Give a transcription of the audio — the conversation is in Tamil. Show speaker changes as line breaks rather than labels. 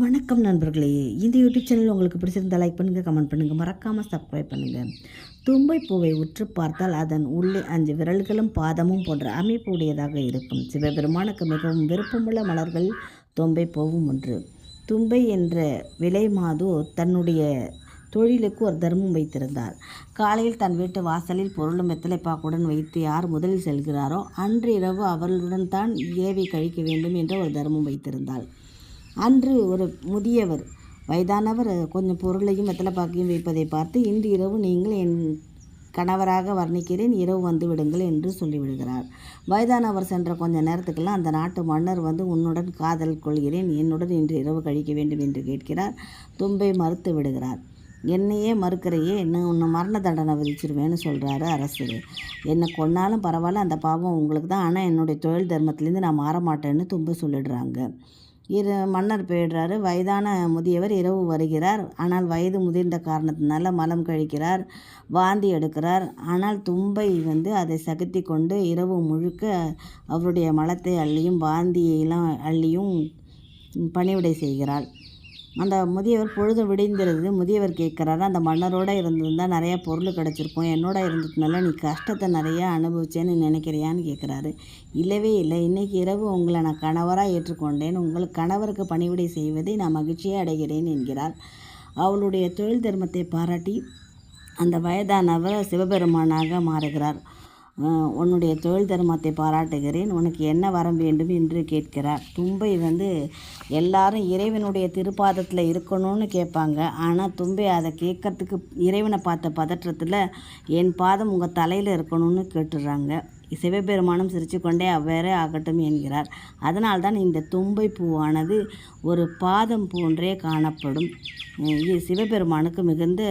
வணக்கம் நண்பர்களே. இந்த யூடியூப் சேனல் உங்களுக்கு பிடிச்சிருந்தால் லைக் பண்ணுங்கள் கமெண்ட் பண்ணுங்கள் மறக்காமல் சப்ஸ்கிரைப் பண்ணுங்கள் தும்பை பூவை உற்று பார்த்தால் அதன் உள்ளே அஞ்சு விரல்களும் பாதமும் போன்ற அமைப்பு உடையதாக இருக்கும். சிவபெருமானுக்கு மிகவும் விருப்பமுள்ள மலர்கள் தும்பை பூவும் ஒன்று. தும்பை என்ற விலை மாது தன்னுடைய தொழிலுக்கு ஒரு தர்மம் வைத்திருந்தார். காலையில் தன் வீட்டு வாசலில் பொருளும் வெத்தலைப்பாக்குடன் வைத்து யார் முதலில் செல்கிறாரோ அன்று இரவு அவர்களுடன் தான் ஏவை கழிக்க வேண்டும் என்ற ஒரு தர்மம் வைத்திருந்தாள். அன்று ஒரு முதியவர் வயதானவர் கொஞ்சம் பொருளையும் வெத்தலைப்பாக்கையும் வைப்பதை பார்த்து இன்று இரவு நீங்கள் என் கணவராக வர்ணிக்கிறேன் இரவு வந்து விடுங்கள் என்று சொல்லிவிடுகிறார். வயதானவர் சென்ற கொஞ்ச நேரத்துக்கெல்லாம் அந்த நாட்டு மன்னர் வந்து உன்னுடன் காதல் கொள்கிறேன் என்னுடன் இன்று இரவு கழிக்க வேண்டும் என்று கேட்கிறார். தும்பை மறுத்து விடுகிறார். என்னையே மறுக்கிறையே என்ன உன்னை மரண தண்டனை விதிச்சிருவேன்னு சொல்கிறாரு அரசு. என்னை கொன்னாலும் பரவாயில்ல அந்த பாவம் உங்களுக்கு தான். ஆனால் என்னுடைய தொழில் தர்மத்திலேருந்து நான் மாற மாட்டேன்னு தும்ப சொல்லிடுறாங்க. இரு மன்னர் போயிடுறாரு. வயதான முதியவர் இரவு வருகிறார். ஆனால் வயது முதிர்ந்த காரணத்தினால மலம் கழிக்கிறார் வாந்தி எடுக்கிறார். ஆனால் தும்பை வந்து அதை சகித்து கொண்டு இரவு முழுக்க அவருடைய மலத்தை அள்ளியும் வாந்தியெல்லாம் அள்ளியும் பணிவிடை செய்கிறாள். அந்த முதியவர் பொழுது விடிந்திருது முதியவர் கேட்குறாரு அந்த மன்னரோடு இருந்திருந்தால் நிறையா பொருள் கிடச்சிருக்கும். என்னோட இருந்ததுனால நீ கஷ்டத்தை நிறையா அனுபவிச்சேன்னு நினைக்கிறியான்னு கேட்குறாரு. இல்லவே இல்லை. இன்றைக்கி இரவு உங்களை நான் கணவராக ஏற்றுக்கொண்டேன். உங்கள் கணவருக்கு பணிவிடை செய்வதை நான் மகிழ்ச்சியை அடைகிறேன் என்கிறார். அவளுடைய தொழில் தர்மத்தை பாராட்டி அந்த வயதானவர் சிவபெருமானாக மாறுகிறார். உன்னுடைய தொழில் தர்மத்தை பாராட்டுகிறேன். உனக்கு என்ன வரம் வேண்டும் என்று கேட்கிறார். தும்பை வந்து எல்லாரும் இறைவனுடைய திருப்பாதத்தில் இருக்கணும்னு கேட்பாங்க. ஆனால் தும்பை அதை கேட்கறதுக்கு இறைவனை பார்த்த பதற்றத்தில் என் பாதம் உங்கள் தலையில் இருக்கணும்னு கேட்டுடுறாங்க சிவபெருமானும் சிரிச்சுக்கொண்டே அவ்வேறே ஆகட்டும் என்கிறார். அதனால்தான் இந்த தும்பை பூவானது ஒரு பாதம் போன்றே காணப்படும். இது சிவபெருமானுக்கு மிகுந்த